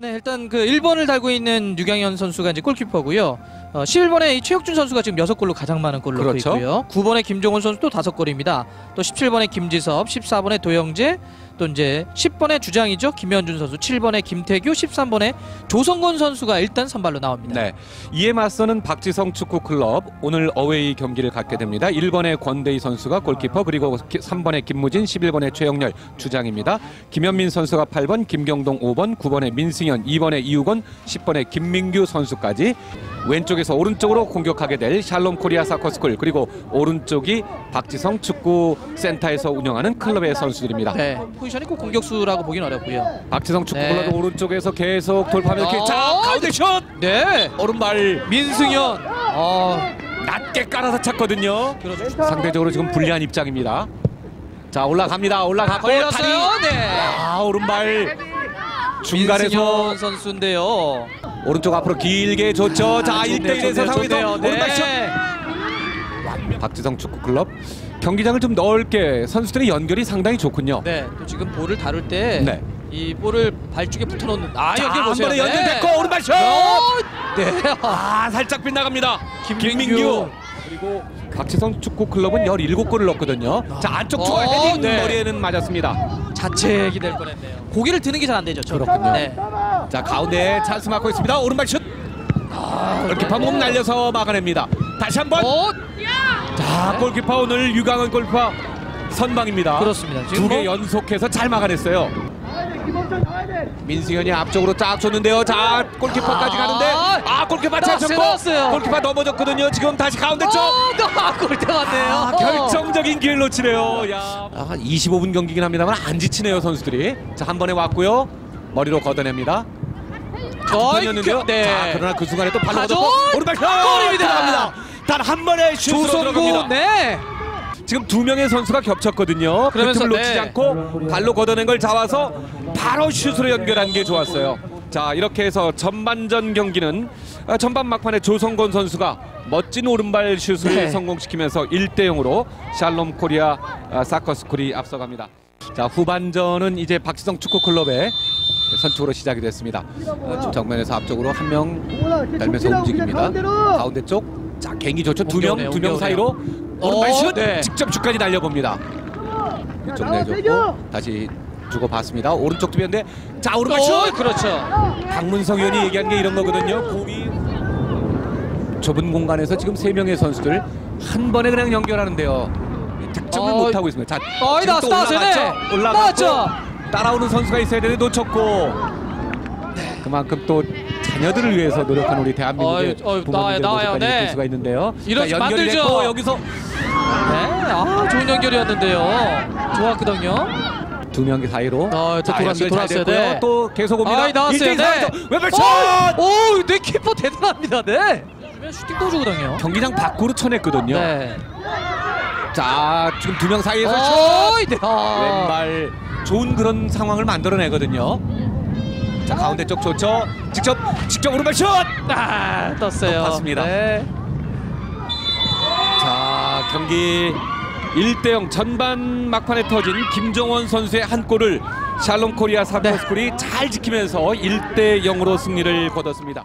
네, 일단 그 1번을 달고 있는 류경현 선수가 이제 골키퍼고요. 어, 11번에 이 최혁준 선수가 지금 6골로 가장 많은 골을 그렇죠. 있고요. 9번에 김종훈 선수 또 5골입니다. 또 17번에 김지섭, 14번에 도영재, 또 이제 10번에 주장이죠. 김현준 선수, 7번에 김태규, 13번에 조성곤 선수가 일단 선발로 나옵니다. 네. 이에 맞서는 박지성 축구클럽 오늘 어웨이 경기를 갖게 됩니다. 1번의 권대희 선수가 골키퍼 그리고 3번의 김무진, 11번의 최영렬 주장입니다. 김현민 선수가 8번, 김경동 5번, 9번의 민승 현, 2번의 이우건, 10번의 김민규 선수까지 왼쪽에서 오른쪽으로 공격하게 될 샬롬 코리아 사커스쿨 그리고 오른쪽이 박지성 축구 센터에서 운영하는 클럽의 선수들입니다. 네, 포지션이 꼭 공격수라고 보긴 어렵고요. 박지성 축구클럽 네. 오른쪽에서 계속 돌파하면 이렇게 자 어, 가운데 슛 네, 오른발 민승현. 어, 낮게 깔아서 찼거든요. 그렇죠. 상대적으로 지금 불리한 입장입니다. 자 올라갑니다. 올라가고 걸렸어요. 다리. 네. 아 오른발 중간에서 선수인데요. 오른쪽 앞으로 길게 줬죠. 자 아, 1대1에서 좋네요, 상황에서 좋네요. 오른발 슛. 네. 박지성 축구클럽 경기장을 좀 넓게 선수들의 연결이 상당히 좋군요. 네, 또 지금 볼을 다룰 때 네. 이 볼을 발쪽에 붙여놓는 아 자, 한 보세요. 번에 연결됐고 오른발 슛. 어, 네. 아 살짝 빗나갑니다. 김민규. 김민규. 그리고 박지성 축구클럽은 17골을 넣었거든요. 자 안쪽 추가 어, 헤딩 네. 머리에는 맞았습니다. 자책이 될 뻔했네요. 고개를 드는 게 잘 안 되죠. 저는. 그렇군요. 네. 자 가운데 찬스 맞고 있습니다. 오른발 슛. 골키퍼 몸 날려서 막아냅니다. 다시 한번. 어, 자 골키퍼 오늘 유강은 골키퍼 선방입니다. 그렇습니다. 지금 두개 뭐- 연속해서 잘 막아냈어요. 민승현이 앞쪽으로 쫙 줬는데요. 자 골키퍼까지 아, 가는데 아 골키퍼 잘 나왔어요, 쳤고 나왔어요. 골키퍼 넘어졌거든요. 지금 다시 가운데 쪽. 어, 아, 골대 맞네요. 아, 결정적인 기회를 놓치네요. 야, 아, 25분 경기긴 합니다만 안 지치네요 선수들이. 자 한 번에 왔고요. 머리로 걷어냅니다. 어이, 였는데요. 네. 자 그러나 그 순간에 또 발로? 걷어 오른발 슛! 골입니다. 들어갑니다. 단 한 번에 슛으로 들어갑니다. 네. 지금 두 명의 선수가 겹쳤거든요. 그 그러면서, 틈을 놓치지 네. 않고 발로 걷어낸 걸 잡아서 바로 슛으로 연결한 게 좋았어요. 자 이렇게 해서 전반전 경기는 아, 전반 막판에 조성건 선수가 멋진 오른발 슛을 네. 성공시키면서 1대 0으로 샬롬 코리아 아, 사커스쿨이 앞서갑니다. 자 후반전은 이제 박지성 축구클럽의 선축으로 시작이 됐습니다. 아, 좀 정면에서 앞쪽으로 한 명 날면서 움직입니다. 가운데 쪽. 자 갱이 좋죠. 두 명 두 명. 사이로 오른발 어, 슛 네. 직접 주까지 날려봅니다. 이쪽 내줬고 다시 주고 봤습니다. 오른쪽 투비인데 자 오른발 어, 슛. 그렇죠. 박문성 의원이 얘기한 게 이런 거거든요. 공이 좁은 공간에서 지금 세 명의 선수들 한 번에 그냥 연결하는데요. 득점을 어, 못 하고 있습니다. 자 어이, 지금 또 나왔어, 나왔어요, 올라갔죠. 네. 올라갔고 나왔죠. 따라오는 선수가 있어야 되는데 놓쳤고 그만큼 또 자녀들을 위해서 노력하는 우리 대한민국의 어이, 어이, 부모님들 나와요, 나와요. 모습까지 네. 볼 수가 있는데요. 이러지 자, 연결이 만들죠. 됐고 여기서 네. 아, 좋은 연결이었는데요. 좋았거든요. 두명 사이로 어, 또 자, 돌았어요, 돌았어요. 네. 또 계속 옵니다. 아이, 나왔어요. 1대1 네. 왼발 슛! 오, 오, 내 키퍼 대단합니다. 네. 그러면 슈팅 도주거든요. 경기장 밖으로 쳐냈거든요. 네. 자 지금 두 명 사이에서 슛! 어이, 네. 아. 왼발 좋은 그런 상황을 만들어내거든요. 자 가운데 쪽 좋죠. 직접 직접 오른발 슛! 아, 떴어요. 높았습니다. 네. 자 경기 1대0 전반 막판에 터진 김정원 선수의 한 골을 샬롬 코리아 사커스쿨이 잘 지키면서 1대0으로 승리를 거뒀습니다.